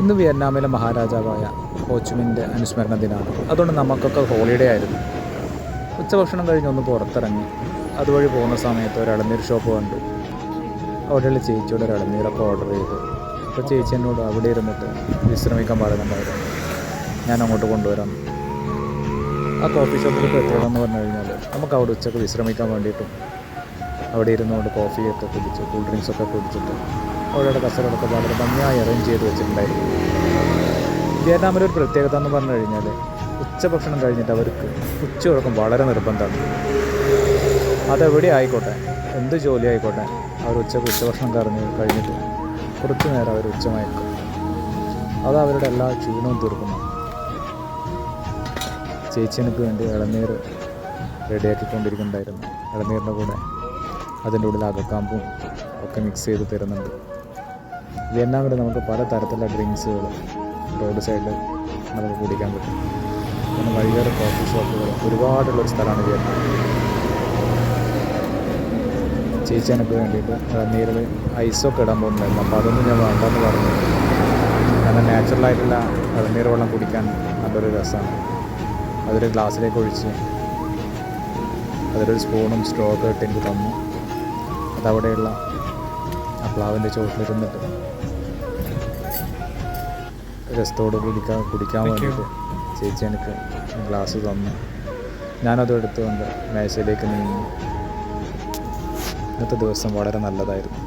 ഇന്ന് വിയറ്റ്നാമിലെ മഹാരാജാവായ ഹോച്ചുമിന്റെ അനുസ്മരണ ദിനമാണ് അതുകൊണ്ട് നമുക്കൊക്കെ ഹോളിഡേ ആയിരുന്നു. ഉച്ചഭക്ഷണം കഴിഞ്ഞ് ഒന്ന് പുറത്തിറങ്ങി. അതുവഴി പോകുന്ന സമയത്ത് ഒരു ഇളനീർ ഷോപ്പ് കണ്ടു. അവിടെയുള്ള ചേച്ചിയോട് ഒരു ഇളനീരൊക്കെ ഓർഡർ ചെയ്തു. അപ്പോൾ ചേച്ചി എന്നോട് അവിടെ ഇരുന്നിട്ട് വിശ്രമിക്കാൻ പാടുന്നുണ്ടായിരുന്നു. ഞാൻ അങ്ങോട്ട് കൊണ്ടുവരാം. ആ കോഫി ഷോപ്പിൽ പ്രത്യേകത എന്ന് പറഞ്ഞു കഴിഞ്ഞാൽ നമുക്ക് അവിടെ ഉച്ചയ്ക്ക് വിശ്രമിക്കാൻ വേണ്ടിയിട്ടും അവിടെ ഇരുന്നുകൊണ്ട് കോഫിയൊക്കെ കുടിച്ച് കൂൾ ഡ്രിങ്ക്സൊക്കെ കുടിച്ചിട്ട് അവരുടെ കസരകളൊക്കെ വളരെ ഭംഗിയായി അറേഞ്ച് ചെയ്ത് വെച്ചിട്ടുണ്ടായിരുന്നു വിയറ്റ്നാമിലെ ഒരു പ്രത്യേകത എന്ന് പറഞ്ഞു കഴിഞ്ഞാൽ ഉച്ചഭക്ഷണം കഴിഞ്ഞിട്ട് അവർക്ക് ഉച്ചയുറക്കം വളരെ നിർബന്ധമാണ്. അതെവിടെ ആയിക്കോട്ടെ എന്ത് ജോലി ആയിക്കോട്ടെ അവർ ഉച്ചയ്ക്ക് ഉച്ചഭക്ഷണം കറിഞ്ഞ് കഴിഞ്ഞിട്ട് കുറച്ച് നേരം അവർ ഉച്ചമയക്കും. അത് അവരുടെ എല്ലാ ക്ഷീണവും തീർക്കുന്നു. ചേച്ചിനക്ക് വേണ്ടി ഇളനീർ റെഡിയാക്കിക്കൊണ്ടിരിക്കുന്നുണ്ടായിരുന്നു. ഇളനീരിന്റെ കൂടെ അതിന്റെ ഉള്ളിൽ അകക്കാമ്പും ഒക്കെ മിക്സ് ചെയ്ത് തരുന്നുണ്ട്. വിയറ്റ്നാമിൽ നമുക്ക് പല തരത്തിലുള്ള ഡ്രിങ്ക്സുകൾ റോഡ് സൈഡിൽ നമുക്ക് കുടിക്കാൻ പറ്റും. പിന്നെ വഴിയേറെ കോഫി ഷോപ്പുകൾ ഒരുപാടുള്ളൊരു സ്ഥലമാണ് വിയറ്റ്നാം. ചേച്ചിയാനൊക്കെ വേണ്ടിയിട്ട് നീരിൽ ഐസൊക്കെ ഇടാൻ പോകുന്നുണ്ടായിരുന്നു. അപ്പോൾ അതൊന്നും ഞാൻ വേണ്ടെന്ന് പറഞ്ഞു. കാരണം നാച്ചുറലായിട്ടുള്ള ഇളനീർ വെള്ളം കുടിക്കാൻ നല്ലൊരു രസമാണ്. അതൊരു ഗ്ലാസ്സിലേക്ക് ഒഴിച്ച് അതിലൊരു സ്പൂണും സ്ട്രോ ഒക്കെ ഇട്ട് എനിക്ക് തന്നു. അതവിടെയുള്ള ആ പ്ലാവിന്റെ ചുവട്ടിലിരുന്നിട്ട് രസത്തോട് കുടിക്കാൻ കുടിക്കാൻ വേണ്ടിയിട്ട് ചേച്ചി എനിക്ക് ഗ്ലാസ് തന്നു. ഞാനത് എടുത്തുകൊണ്ട് മേശയിലേക്ക് നീങ്ങി. ഇന്നത്തെ ദിവസം വളരെ നല്ലതായിരുന്നു.